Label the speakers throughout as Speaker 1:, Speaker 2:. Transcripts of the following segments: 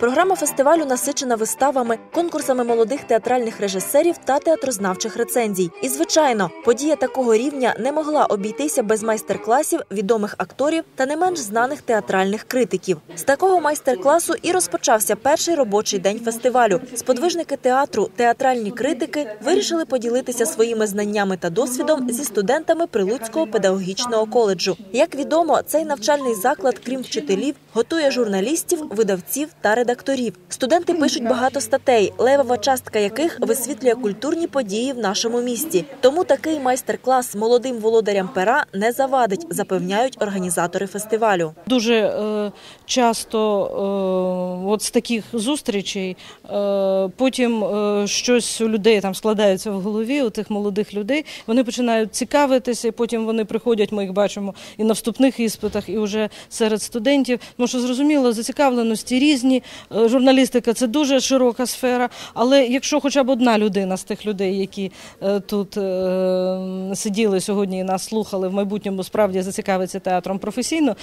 Speaker 1: Програма фестивалю насичена виставами, конкурсами молодих театральних режисерів та театрознавчих рецензій. І, звичайно, подія такого рівня не могла обійтися без майстер-класів відомих акторів та не менш знаних театральних критиків. З такого майстер-класу і розпочався перший робочий день фестивалю. Сподвижники театру, театральні критики вирішили поділитися своїми знаннями та досвідом зі студентами Прилуцького педагогічного коледжу. Як відомо, цей навчальний заклад, крім вчителів, готує журналістів, видавців та редакторів. Студенти пишуть багато статей, левова частка яких висвітлює культурні події в нашому місті. Тому такий майстер-клас молодим володарям пера не завадить, запевняють організатори фестивалю.
Speaker 2: Дуже е, часто е, от з таких зустрічей е, потім е, щось у людей там складається в голові, у тих молодих людей. Вони починають цікавитися, і потім вони приходять, ми їх бачимо і на вступних іспитах, і вже серед студентів. Тому що зрозуміло, зацікавленості різні. Е, Журналістика це дуже широка сфера. Але якщо хоча б одна людина з тих людей, які тут сиділи сьогодні і нас слухали, в майбутньому справді зацікавиться театром професійно,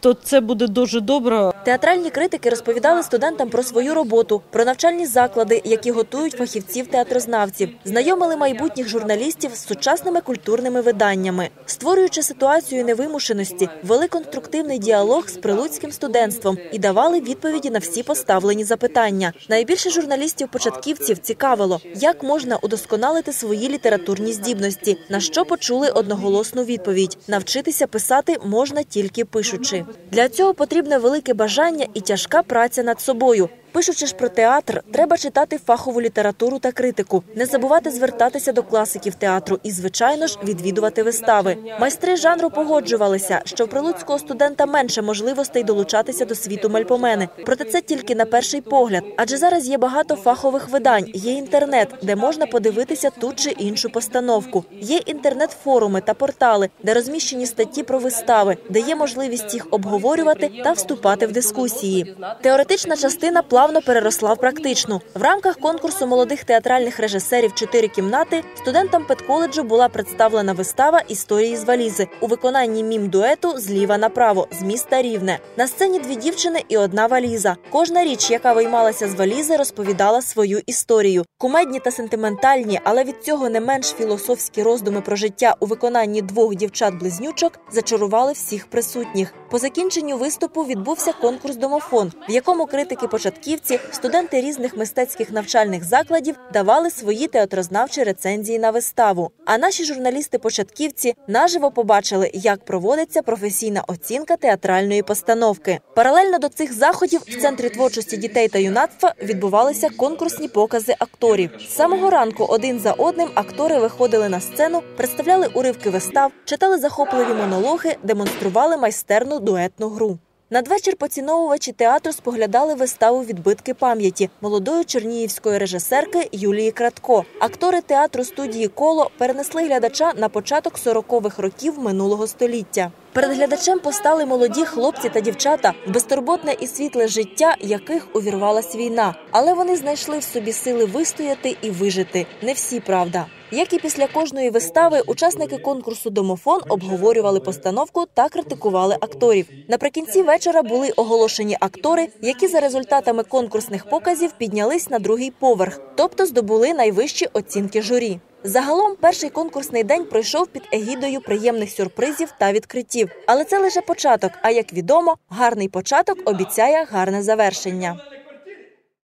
Speaker 2: то це буде дуже добре.
Speaker 1: Театральні критики розповідали студентам про свою роботу, про навчальні заклади, які готують фахівців театрознавців, знайомили майбутніх журналістів з сучасними культурними виданнями, створюючи ситуацію невимушеності, вели конструктивний діалог з прилуцьким студентством і давали відповіді на всі поставлені запитання. Найбільше журналістів-початківців цікавило, як можна удосконалити свої літературні здібності, на що почули одноголосну відповідь: навчитися писати можна тільки пишучи. Для цього потрібне велике бажання і тяжка праця над собою. Пишучи ж про театр, треба читати фахову літературу та критику, не забувати звертатися до класиків театру і, звичайно ж, відвідувати вистави. Майстри жанру погоджувалися, що в прилуцького студента менше можливостей долучатися до світу мальпомени. Проте це тільки на перший погляд, адже зараз є багато фахових видань, є інтернет, де можна подивитися ту чи іншу постановку. Є інтернет-форуми та портали, де розміщені статті про вистави, де є можливість їх обговорювати та вступати в дискусії. Теоретична частина плавно переросла в практичну. В рамках конкурсу молодих театральних режисерів Чотири кімнати студентам педколеджу була представлена вистава Історії з валізи у виконанні мім дуету зліва направо з міста Рівне. На сцені дві дівчини і одна валіза. Кожна річ, яка виймалася з валізи, розповідала свою історію. Кумедні та сентиментальні, але від цього не менш філософські роздуми про життя у виконанні двох дівчат-близнючок зачарували всіх присутніх. По закінченню виступу відбувся конкурс Домофон, в якому критики початківці, студенти різних мистецьких навчальних закладів давали свої театрознавчі рецензії на виставу. А наші журналісти-початківці наживо побачили, як проводиться професійна оцінка театральної постановки. Паралельно до цих заходів в центрі творчості дітей та юнацтва відбувалися конкурсні покази акторів. З самого ранку один за одним актори виходили на сцену, представляли уривки вистав, читали захопливі монологи, демонстрували майстерну дуетну гру. Надвечір поціновувачі театру споглядали виставу Відбитки пам'яті молодої чернігівської режисерки Юлії Кратко. Актори театру студії Коло перенесли глядача на початок 40-х років минулого століття. Перед глядачем постали молоді хлопці та дівчата, в безтурботне і світле життя, яких увірвалась війна. Але вони знайшли в собі сили вистояти і вижити. Не всі правда. Як і після кожної вистави, учасники конкурсу Домофон обговорювали постановку та критикували акторів. Наприкінці вечора були оголошені актори, які за результатами конкурсних показів піднялись на другий поверх, тобто здобули найвищі оцінки журі. Загалом перший конкурсний день пройшов під егідою приємних сюрпризів та відкриттів. Але це лише початок. А як відомо, гарний початок обіцяє гарне завершення.